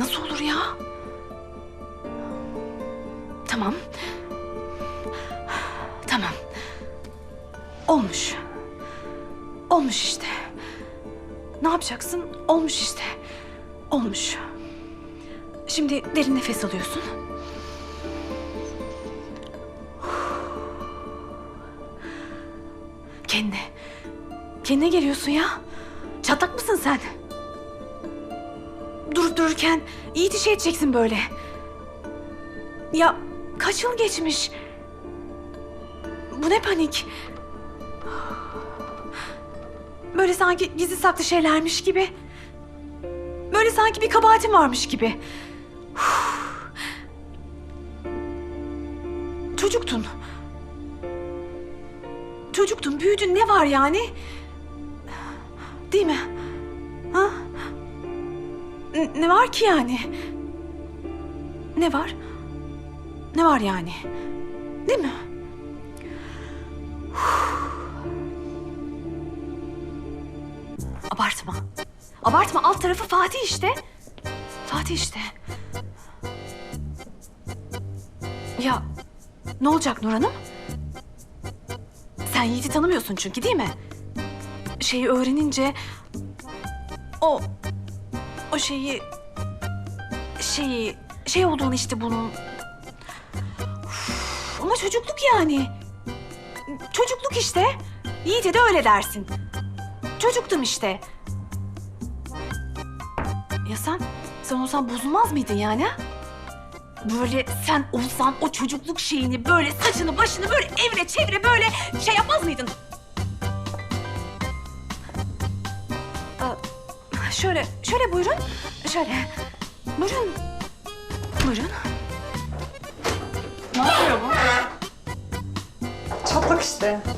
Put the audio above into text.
Nasıl olur ya? Tamam. Tamam. Olmuş. Olmuş işte. Ne yapacaksın? Olmuş işte. Olmuş. Şimdi derin nefes alıyorsun. Kendine. Kendine geliyorsun ya. Çatlak mısın sen? Durup dururken iyi şey edeceksin böyle. Ya kaç yıl geçmiş? Bu ne panik? Böyle sanki gizli saklı şeylermiş gibi. Böyle sanki bir kabahatim varmış gibi. Çocuktun. Çocuktun, büyüdün. Ne var yani? Değil mi? Ne var ki yani? Ne var? Ne var yani? Değil mi? Abartma. Abartma. Alt tarafı Fatih işte. Fatih işte. Ya ne olacak Nur Hanım? Sen Yiğit'i tanımıyorsun çünkü değil mi? Şeyi öğrenince o o şeyi şeyi şey olduğunu işte bunun Üf, ama çocukluk yani. Çocukluk işte. Yiğit'e de öyle dersin. Çocuktum işte. Ya sen, sen olsan bozulmaz mıydın yani? Böyle sen olsan o çocukluk şeyini böyle saçını başını böyle evre çevre böyle şey yapmaz mıydın? Şöyle, şöyle buyurun. Şöyle. Buyurun. Buyurun. Ne yapıyor bu? Çatlak işte.